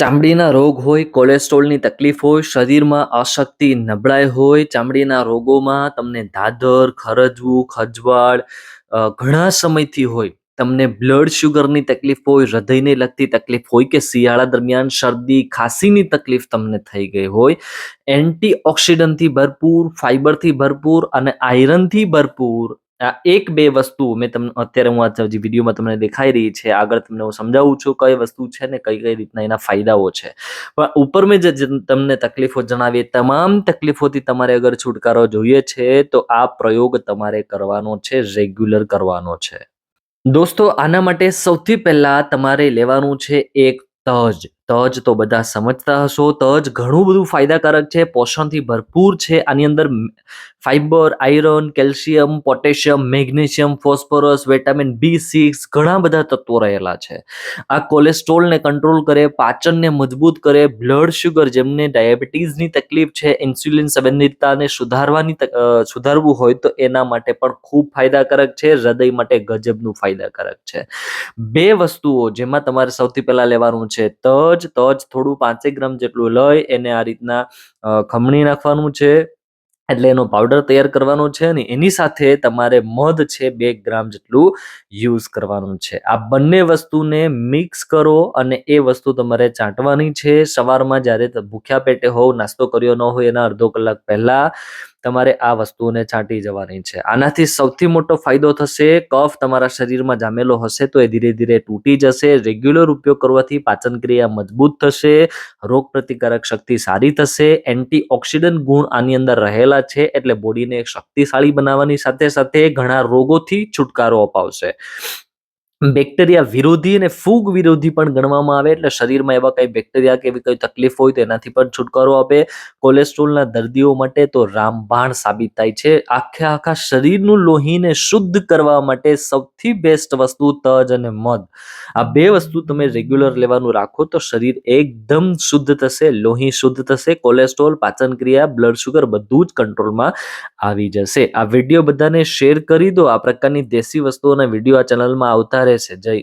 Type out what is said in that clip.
ચામડીના રોગ હોય, કોલેસ્ટ્રોલની તકલીફ હોય, શરીરમાં અશક્તિ નબળાઈ હોય, ચામડીના રોગોમાં તમને દાદર ખરજવું, ખજવાળ ઘણા સમયથી હોય. તમને બ્લડ શુગરની તકલીફ હોય, હૃદયને લગતી તકલીફ હોય કે શિયાળા દરમિયાન શરદી, ખાંસીની તકલીફ તમને થઈ ગઈ હોય. એન્ટી ઓક્સિડન્ટથી ભરપૂર ફાઇબરથી ભરપૂર અને આયરનથી ભરપૂર એક બે વસ્તુ મેં તમને અત્યારે હું આ વિડીયોમાં તમને દેખાઈ રહી છે, આગળ તમને હું સમજાવું છું કઈ વસ્તુ છે ને કઈ કઈ રીતના એના ફાયદાઓ છે. પણ ઉપર મેં જે જે તમને તકલીફો જણાવી તમામ તકલીફોથી તમારે અગર છુટકારો જોઈએ છે, તો આ પ્રયોગ તમારે કરવાનો છે, રેગ્યુલર કરવાનો છે. દોસ્તો, આના માટે સૌથી પહેલા તમારે લેવાનું છે એક તજ. તજ તો બધા સમજતા હશો. તજ ઘણું બધું ફાયદાકારક છે. પોષણથી ભરપૂર છે. આની અંદર fibre iron, calcium, potassium, magnesium, phosphorus, vitamin B, six ઘણા બધા તત્વો રહેલા છે. આ કોલેસ્ટ્રોલને કંટ્રોલ કરે, પાચનને મજબૂત કરે, બ્લડ શુગર જેમને ડાયાબિટીસની તકલીફ છે, ઇન્સ્યુલિન સંબંધિતતાને સુધારવાની સુધારવું હોય તો એના માટે પણ ખૂબ ફાયદાકારક છે. હૃદય માટે ગજબનું ફાયદાકારક છે. બે વસ્તુઓ જેમાં તમારે સૌથી પહેલાં લેવાનું છે. તજ તજ થોડું પાંચેક ગ્રામ જેટલું લઈ એને આ રીતના ખમણી નાખવાનું છે. એટલે એનો પાવડર તૈયાર કરવાનો છે અને એની સાથે તમારે મધ છે બે ગ્રામ જેટલું યુઝ કરવાનું છે. આ બંને વસ્તુને મિક્સ કરો અને એ વસ્તુ તમારે ચાંટવાની છે. સવારમાં જ્યારે ભૂખ્યા પેટે હોવ, નાસ્તો કર્યો ન હોય એના અડધો કલાક પહેલા તમારે આ વસ્તુઓને છાંટી જવાની છે. આનાથી સૌથી મોટો ફાયદો થશે, કફ તમારા શરીરમાં જામેલો હશે તો એ ધીરે ધીરે તૂટી જશે, રેગ્યુલર ઉપયોગ કરવાથી પાચન ક્રિયા મજબૂત થશે રોગ પ્રતિકારક શક્તિ સારી થશે એન્ટી ઓક્સિડન્ટ ગુણ આની અંદર રહેલા છે એટલે બોડીને શક્તિશાળી બનાવવાની સાથે સાથે ઘણા રોગોથી છુટકારો અપાવશે. બેક્ટેરિયા વિરોધી અને ફૂગ વિરોધી પણ ગણવામાં આવે. એટલે શરીરમાં એવા કંઈ બેક્ટેરિયા કે એવી કંઈ તકલીફ હોય તો એનાથી પણ છુટકારો આપે. કોલેસ્ટ્રોલના દર્દીઓ માટે તો રામબાણ સાબિત થાય છે. આખે આખા શરીરનું લોહીને શુદ્ધ કરવા માટે સૌથી બેસ્ટ વસ્તુ તજ અને મધ. આ બે વસ્તુ તમે રેગ્યુલર લેવાનું રાખો તો શરીર એકદમ શુદ્ધ થશે, લોહી શુદ્ધ થશે કોલેસ્ટ્રોલ પાચન ક્રિયા બ્લડ શુગર બધું જ કંટ્રોલમાં આવી જશે. આ વીડિયો બધાને શેર કરી દો. આ પ્રકારની દેશી વસ્તુઓના વીડિયો આ ચેનલમાં આવતા રહેશે જય